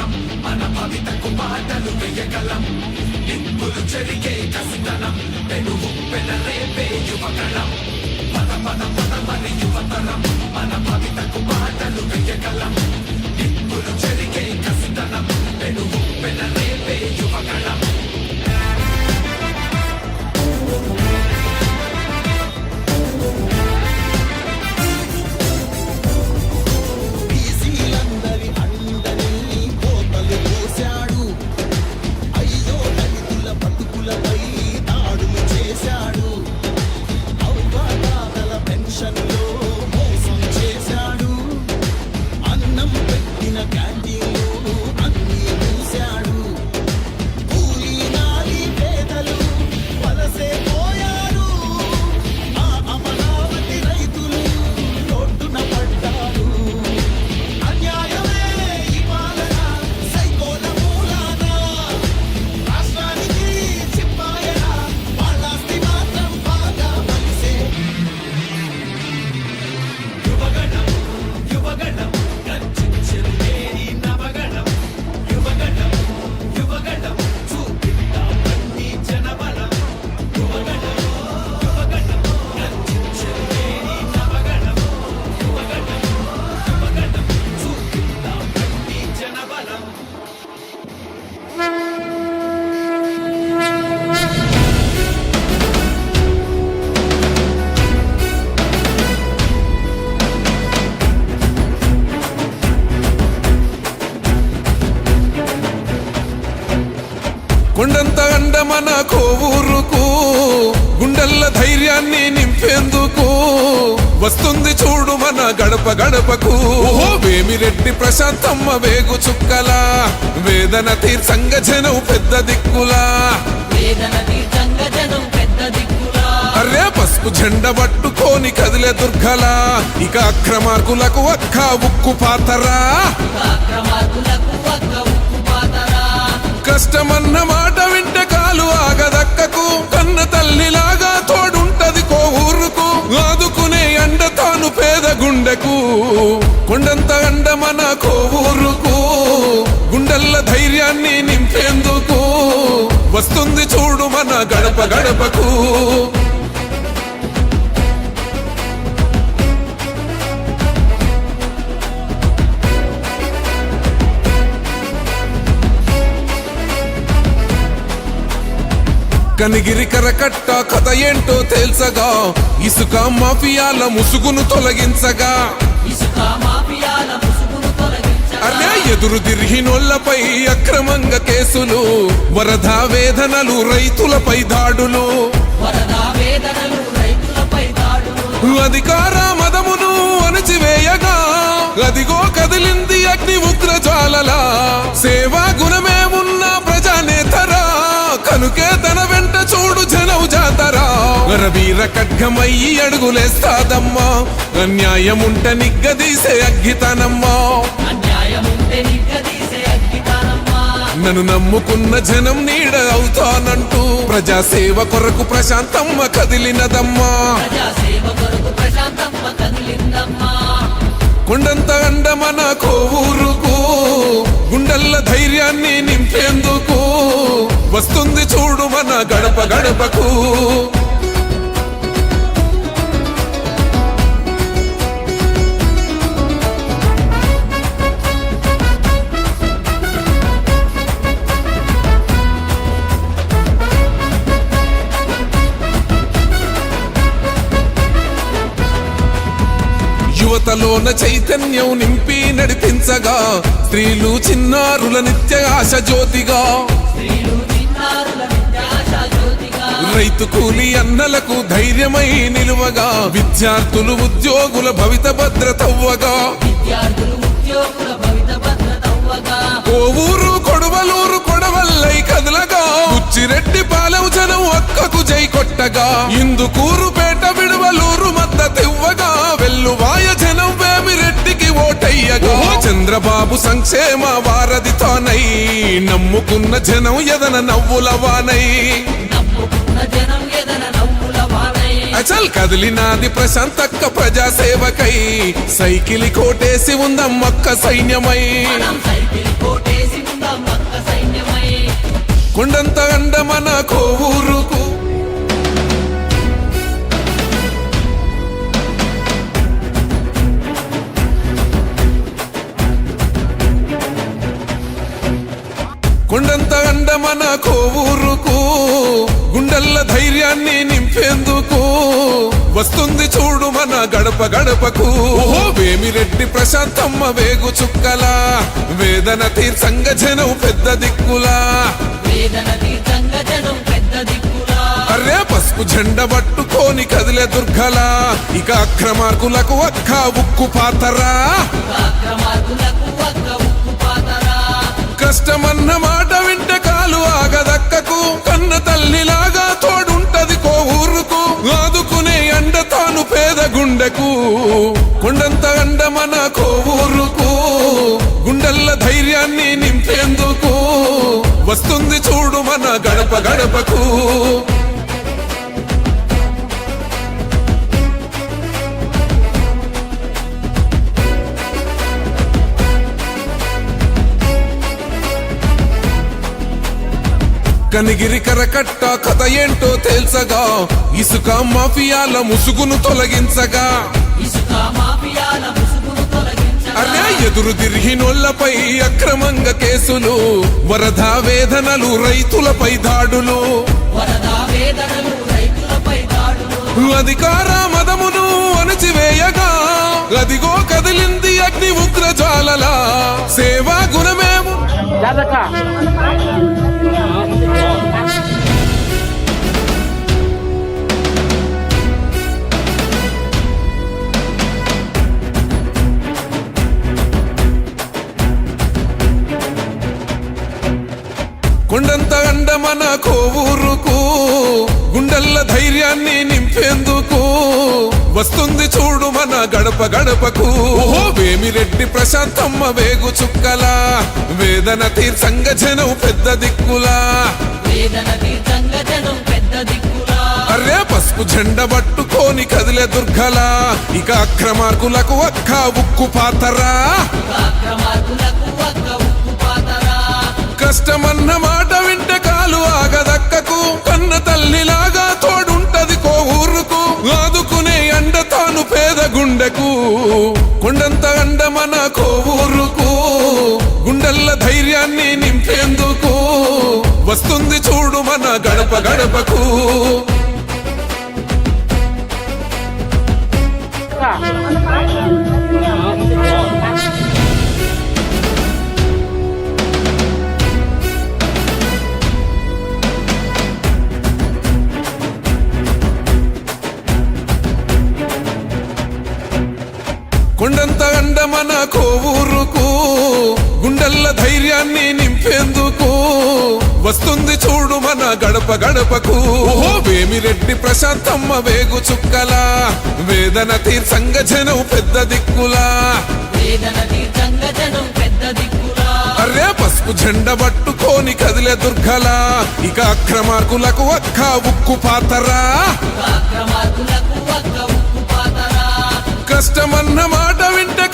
మనం మన భవితకు బాటలు వెయ్యగలం నిప్పులు చెరిగే కసితనం పెనుగు పెనరేపే యువకళం పద పద పద మరి యువతరం మన భవితకు బాటలు వెయ్యగలం నిప్పులు చెరిగే కసితనం పెనుగు పెనరేపే యువకళం వస్తుంది చూడు మన గడప గడపకు. వేమిరెడ్డి ప్రశాంతమ్మ వేగు చుక్కలా. వేదన తీర్చంగ జనం పెద్ద దిక్కులా. వేదన తీర్థంగ జనం పెద్ద దిక్కులా. అరే పసుపు జెండ పట్టుకోని కదిలే దుర్గలా. ఇక అక్రమార్కులకు అక్క ఉక్కు పాతరా. కష్టమన్న మాట వింటే కాలు ఆగదక్కకు. కన్న తల్లిలాగా తోడుంటది కోవూరుకు. తాను పేద గుండెకు కొండంత అండ మన కోవూరుకు గుండెల్ల ధైర్యాన్ని నింపేందుకు వస్తుంది చూడు మన గడప గడపకు. కనిగిరి కరకట్ట కథ ఏంటో తెలుసగా? ఇసుక మాఫియాల ముసుగును తొలగించగా. అరే ఎదురు తిరిగినోళ్ళపై అక్రమంగా కేసులు వరద వేదనలు రైతులపై దాడులు. అధికార మదమును అణచివేయగా. అదిగో కదిలింది అగ్ని ఉగ్రజాలలా సేవా గుణమే ఉన్న ప్రజానేతరా? కనుకే తన వెంట చూడు జనవు జాతరా. వీర ఖడ్గమయ్యి అడుగులేస్తాదమ్మా అన్యాయముంట నిగ్గదీసే అగ్గితనమ్మా. నన్ను నమ్ముకున్న జనం నీడ అవుతానంటూ ప్రజాసేవ కొరకు ప్రశాంతమ్మ కదిలినదమ్మా. ప్రజా సేవ కొరకు ప్రశాంతమ్మ కొండంత అండమన కోవూరుకు గుండెల్ల ధైర్యాన్ని నింపేందుకు. వస్తుంది చూడు మన గడప గడపకు. యువతలోన చైతన్యం నింపి నడిపించగా స్త్రీలు చిన్నారుల నిత్య ఆశ జ్యోతిగా. రైతు కూలి అన్నలకు ధైర్యమై నిలువగా విద్యార్థులు ఉద్యోగుల భవిత భద్రతవ్వగా. విద్యార్థులు కోవూరు కొడవలూరు కొడవల్లై కదలగా. ఉచ్చిరెడ్డి పాలెం జనం అక్కకు జై కొట్టగా. ఇందుకూరు పేట విడువలూరు మద్దతివ్వగా. వెల్లువాయ జనం వేమిరెడ్డి ఓటయ్యగా. చంద్రబాబు సంక్షేమ వారధితోనై నమ్ముకున్న జనం ఎదన నవ్వుల వానై. అచల్ కదిలినాది ప్రశాంతక్క ప్రజాసేవకై సైకిల్ కోటేసి ఉందమ్మక్క సైన్యమై సైకిల్ కోటేసి ఉందాం పక్క సైన్యమై. కొండంత అండమన కోవూరుకు కొండంత అండ మన కోవూరుకు గుండెల్ల ధైర్యాన్ని నింపేందుకు వస్తుంది చూడు మన గడప గడపకు. వేమిరెడ్డి ప్రశాంతమ్మ వేగు చుక్కల వేదన తీర్చంగ జనం పెద్ద దిక్కులా. వేదన తీర్థంగ జనం పెద్ద దిక్కులా. అరే పసుపు జెండ పట్టుకోని కదిలే దుర్గలా ఇక అక్రమార్కులకు అక్క ఉక్కు పాతరా. అక్రమార్కులకు ఒక్క ఉక్కు పాతరా కష్టమన్న మాట వింటే కాలు ఆగదక్కకు. కన్న తల్లిలాగా తోడుంటది కో ఊరుకు ఆదుకునే అండ తాను పేద గుండెకు. కొండంత అండ మన కో ఊరుకు గుండెల్ల ధైర్యాన్ని నింపేందుకు. వస్తుంది చూడు మన గడప గడపకు. కనిగిరి కరకట్ట కథ ఏంటో తేల్చగా ఇసుక మాఫియాల ముసుగును తొలగించగా. అరే ఎదురు తిరిగినోళ్ళపై అక్రమంగా కేసులు వరద వేదనలు రైతులపై దాడులు. వరద వేదనలు అధికార మదమును అణచివేయగా. అదిగో కదిలింది అగ్ని ఉగ్ర జ్వాలలా సేవా గుణమేము? కొండంత అండ మన కోవూరుకు గుండెల్ల ధైర్యాన్ని నింపేందుకు వస్తుంది చూడు మన గడప గడపకు. వేమిరెడ్డి ప్రశాంతమ్మ వేగు చుక్కల వేదన తీర్చంగ జనం పెద్ద దిక్కులా. వేదన తీర్థంగ జనం పెద్ద దిక్కులా. అరే పసుపు జెండ పట్టుకోని కదిలే దుర్గలా ఇక అక్రమార్కులకు అక్క ఉక్కు పాతరా. అక్రమార్కులకు ఒక్క ఉక్కు పాతరా కష్టమన్న మాట వింటే కాలు ఆగదక్కకు. కన్న తల్లిలాగా తోడుంటది కో ఊరుకు ఆదుకునే అండ తాను పేద గుండెకు. కొండంత అండ మన కో ఊరుకు గుండెల్ల ధైర్యాన్ని నింపేందుకు. వస్తుంది చూడు మన గడప గడపకు. కోవూరుకు గుండెల్ల ధైర్యాన్ని నింపేందుకు వస్తుంది చూడు మన గడప గడపకు. వేమిరెడ్డి ప్రశాంతమ్మ వేగు చుక్కల వేదన తీర్చంగ జనం పెద్ద దిక్కులా. వేదన తీర్థంగ జనం పెద్ద దిక్కులా. అరే పసుపు జెండ పట్టుకోని కదిలే దుర్గలా ఇక అక్రమార్కులకు అక్క ఉక్కు పాతరా. కష్టమన్న మాట వింటే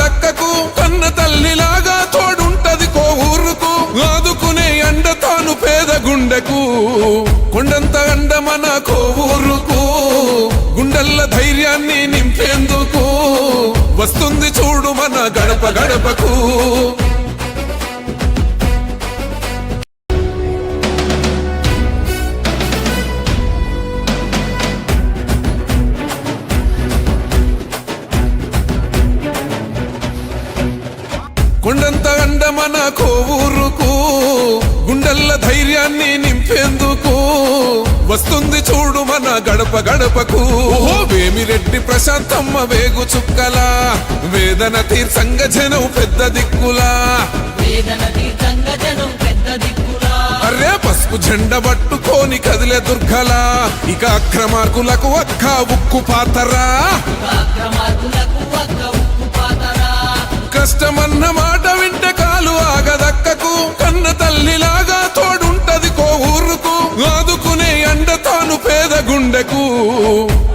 దక్కకు కన్న తల్లిలాగా తోడుంటది కో ఆదుకునే అండ తాను పేద గుండెకు. కొండంత అండ మన కో గుండెల్ల ధైర్యాన్ని నింపేందుకు. వస్తుంది చూడు మన గడప గడపకు. కొండంత అండ మన కోవూరుకు గుండెల్ల ధైర్యాన్ని నింపేందుకు వస్తుంది చూడు మన గడప గడపకు. వేమిరెడ్డి ప్రశాంతమ్మ వేగు చుక్కల వేదన తీర్చంగ జనం పెద్ద దిక్కులా. వేదన తీర్థంగ జనం పెద్ద దిక్కులా. అరే పసుపు జెండ పట్టుకోని కదిలే దుర్గలా ఇక అక్రమార్కులకు అక్క ఉక్కు పాతరా. అక్రమార్కులకు ఒక్క ఉక్కు పాతరా కష్టమన్న మాట వింటే కాలు ఆగదక్కకు కన్న తల్లిలాగా తోడుంటది కో ఊరుకు ఆదుకునే అండ తాను పేద గుండెకు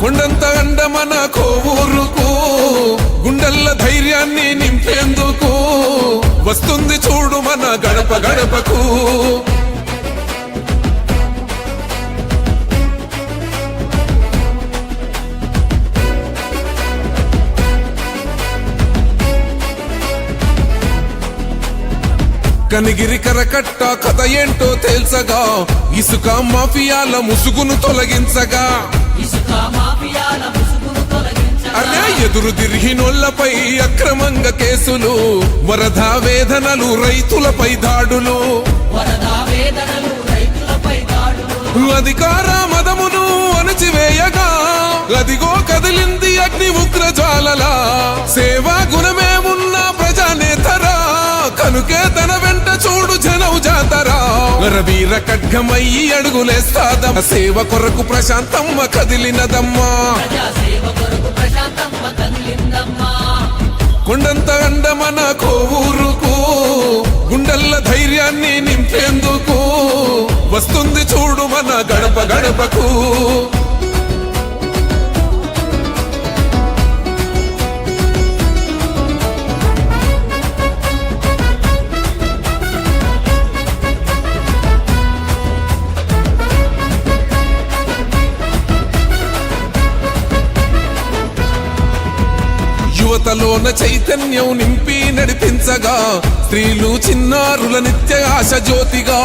కొండంత అండ మన కో ఊరుకు గుండెల్ల ధైర్యాన్ని నింపేందుకు వస్తుంది చూడు మన గడప గడపకు. కనిగిరి కరకట్ట కథ ఏంటో తేల్చగా ఇసుక మాఫియాల ముసుగును తొలగించగా. ఇసుక అరే ఎదురు తిరిగినోళ్ళపై అక్రమంగా కేసులు వరద వేదనలు రైతులపై దాడులు. అధికార మదమును అణచివేయగా అదిగో కదిలింది అగ్ని ఉగ్ర జ్వాలలా సేవా గుణమే కనుకే తన వెంట చూడు జనౌ జాతరా. వీర ఖడ్గమయ్యి అడుగులేస్తాదమ్మ. సేవ కొరకు ప్రశాంతమ్మ కదిలినదమ్మా. ప్రజా సేవ కొరకు కొండంత అండమన కోవూరుకు గుండెల్ల ధైర్యాన్ని నింపేందుకు వస్తుంది చూడు మన గడప గడపకు. యువతలోన చైతన్యం నింపి నడిపించగా. స్త్రీలు చిన్నారుల నిత్య ఆశ జ్యోతిగా.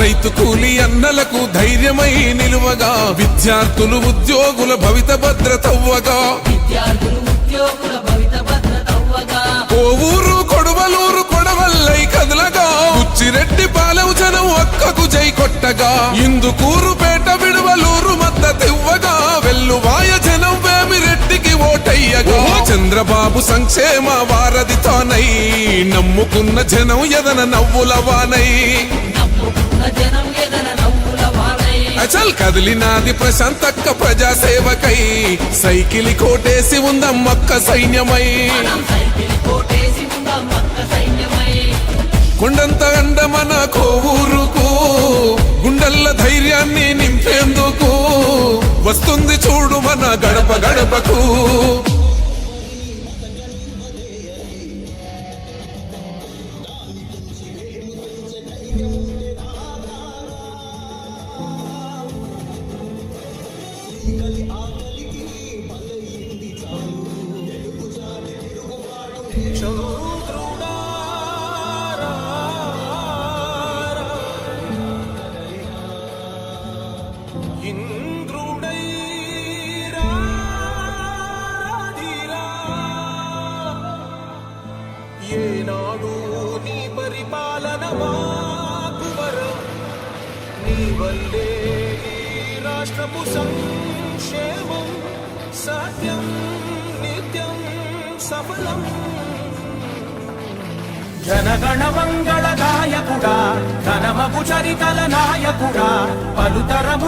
రైతు కూలి అన్నలకు ధైర్యమై నిలువగా. విద్యార్థులు ఉద్యోగుల భవిత విద్యార్థులు ఉద్యోగుల భవిత భద్రతవ్వగా కోవూరు కొడవలూరు కొడవల్లై కదలగా. ఉచ్చిరెడ్డి పాలెం జనం అక్కకు జై కొట్టగా. ఇందుకూరు పేట విడువలూరు మద్దతివ్వగా వెల్లువాయ జనం వేమిరెడ్డికి ఓటయ్యగా. చంద్రబాబు సంక్షేమ ఎదన నవ్వులవానై నమ్ముకున్న జనం ఎదన నవ్వుల వాడై అచల్ కదిలినాది ప్రశాంతక్క ప్రజాసేవకై. సైకిలి కోటేసి ఉందమ్మక్క సైన్యమై. కొండంత అండమన కోవూరుకు గుండెల్ల ధైర్యాన్ని నింపేందుకు వస్తుంది చూడు మన గడప గడపకు.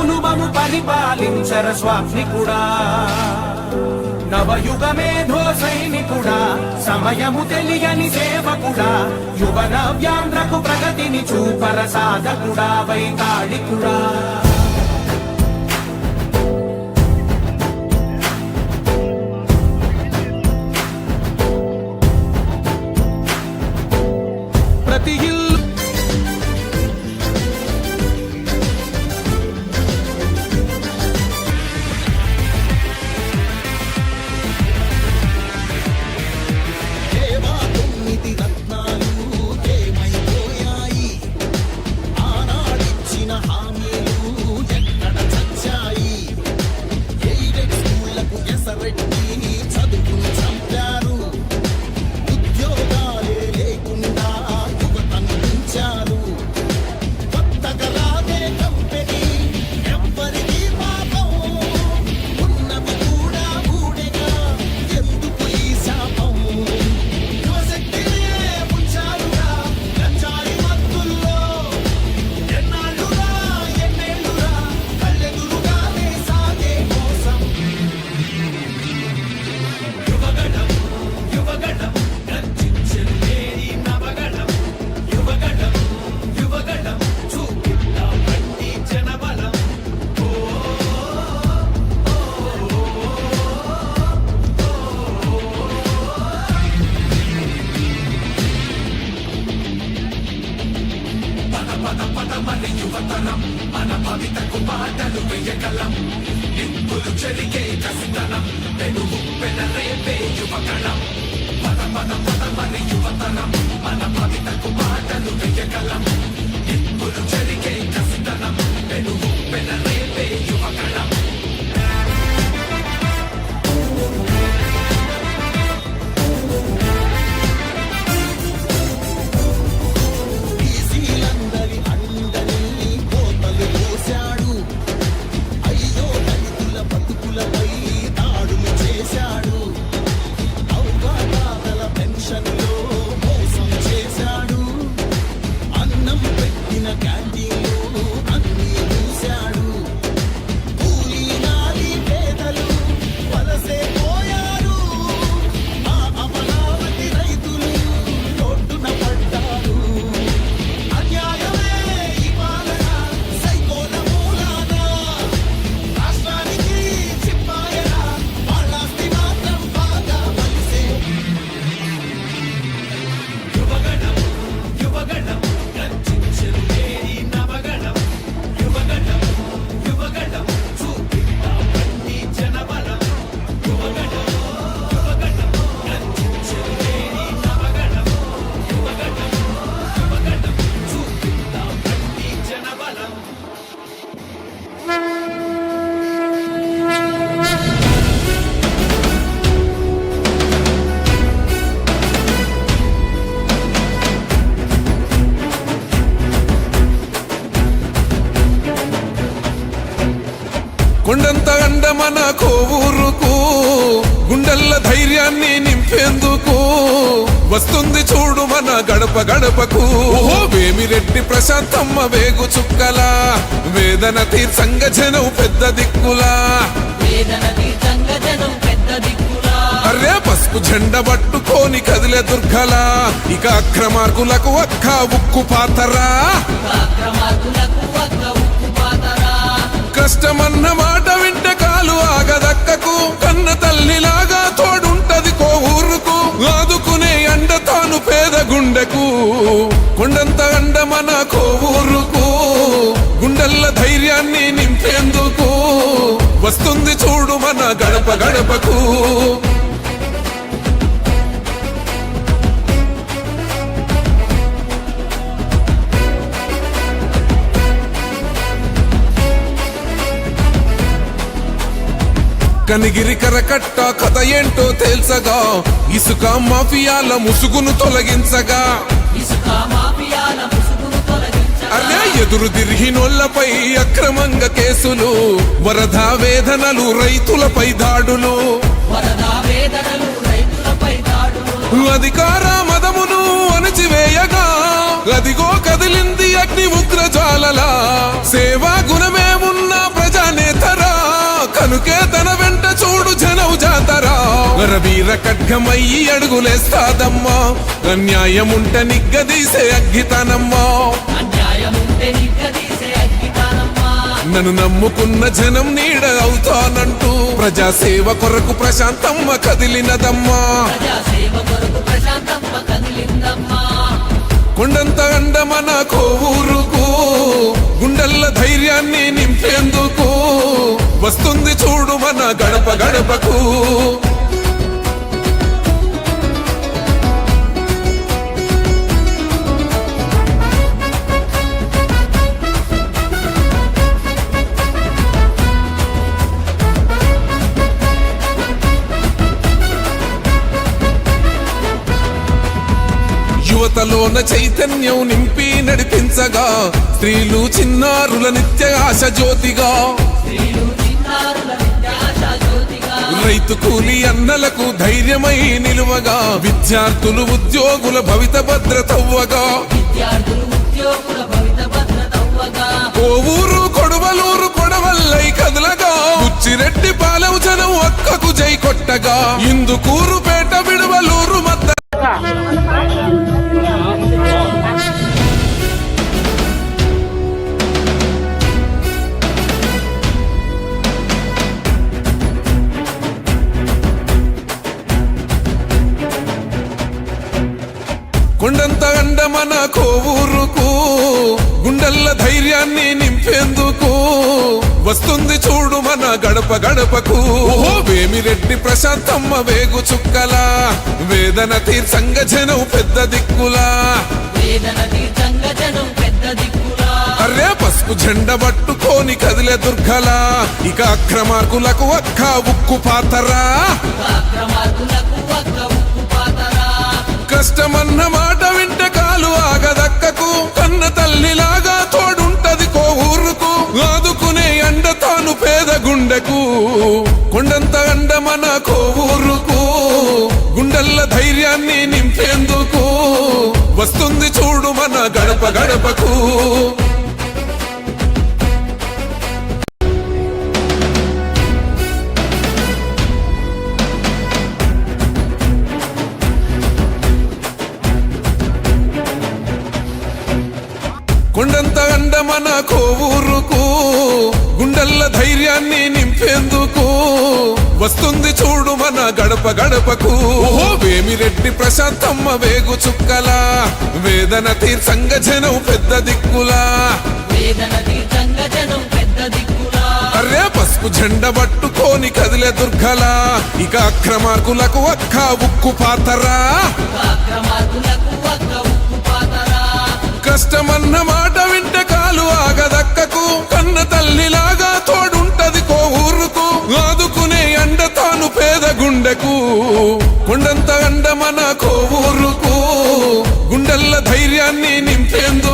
పలుతరములు పరిపాలించర స్వామికుడా నవయుగ మేధో సైనికుడా సమయము తెలియని సేవకుడా యువన వ్యాంధ్రకు ప్రగతిని చూపర సాధకుడా వైతాళికుడా. కొండంత అండ మన కోవూరుకు గుండెల్ల ధైర్యాన్ని నింపేందుకు వస్తుంది చూడు మన గడప గడపకు. వేమిరెడ్డి ప్రశాంతమ్మ వేగు చుక్కల వేదన తీర్చంగ జనం పెద్ద దిక్కులా. వేదన తీర్థంగ జనం పెద్ద దిక్కులా. అరే పసుపు జెండ పట్టుకోని కదిలే దుర్గలా ఇక అక్రమార్కులకు అక్క ఉక్కు పాతరా. అక్రమార్కులకు పాతరా కష్టమన్న మాట వింటే కాలు ఆగదక్కకు కన్న తల్లిలాగా తోడుంటది కో ఊరుకు ఆదుకునే అండ తాను పేద గుండెకు కొండంత అండ మన కో ఊరుకు గుండెల్ల ధైర్యాన్ని నింపేందుకు వస్తుంది చూడు మన గడప గడపకు. కనిగిరి కరకట్ట కథ ఏంటో తేల్చగా ఇసుక మాఫియాల ముసుగును తొలగించగా. అదే అరే ఎదురు తిరిగినోళ్ళపై అక్రమంగా కేసులు వేదనలు రైతులపై వరద వేదనలు రైతులపై దాడులు. అధికార మదమును అణచివేయగా అదిగో కదిలింది వీర ఖడ్గమయ్యి అడుగులేస్తాదమ్మా. అన్యాయముంట నిగ్గదీసే నిగ్గదీసే అగ్గితానమ్మా. నన్ను నమ్ముకున్న జనం నీడ అవుతానంటూ ప్రజాసేవ కొరకు ప్రశాంతమ్మ కదిలినదమ్మా. కొండంత అండ కోవూరుకు గుండెల్ల ధైర్యాన్ని నింపేందుకు వస్తుంది చూడు మన గడప గడపకు. మనలోన చైతన్యం నింపి నడిపించగా. స్త్రీలు చిన్నారుల నిత్య ఆశ జ్యోతిగా. రైతు కూలి అన్నలకు ధైర్యమై నిలువగా. విద్యార్థులు ఉద్యోగుల భవిత భద్రతవ్వగా. విద్యార్థులు కోవూరు కొడవలూరు కొడవల్లై కదలగా. ఉచ్చిరెడ్డి పాలెం జనం అక్కకు జై కొట్టగా. ఇందుకూరు పేట విడవలూరు గడప గడపకు. వేమిరెడ్డి ప్రశాంతమ్మ వేగు చుక్కలా. వేదన తీర్చంగ జనం పెద్ద దిక్కులా. వేదన తీర్థంగ జనం పెద్ద దిక్కులా. అరే పసుపు జెండ పట్టుకోని కదిలే దుర్గలా. ఇక అక్రమార్కులకు అక్క ఉక్కు పాతరా. అక్రమార్కులకు ఒక్క ఉక్కు పాతరా. కష్టమన్న మాట వింటే కాలు ఆగదక్కకు. కన్న తల్లిలాగా తోడుంటది గుండెకు కొండంత అండ మన కోవూరుకు గుండెల్ల ధైర్యాన్ని నింపేందుకు వస్తుంది చూడు మన గడప గడపకు. కొండంత అండ మన కోవూరుకు గుండెల్ల ధైర్యాన్ని వస్తుంది చూడు మన గడప గడపకు. వేమిరెడ్డి ప్రశాంతమ్మ వేగు చుక్కలా. వేదన తీర్చంగ జనం పెద్ద దిక్కులా. వేదన తీర్థంగ జనం పెద్ద దిక్కులా. అరే పసుపు జెండ పట్టుకోని కదిలే దుర్గలా. ఇక అక్రమార్కులకు అక్క ఉక్కు పాతరా. కష్టమన్న మాట వింటే కాలు ఆగదక్కకు. కన్న తల్లిలాగా తోడుంటది పేద గుండెకు కొండంత అండమన కోవూరుకు గుండెల్ల ధైర్యాన్ని నింపేందుకు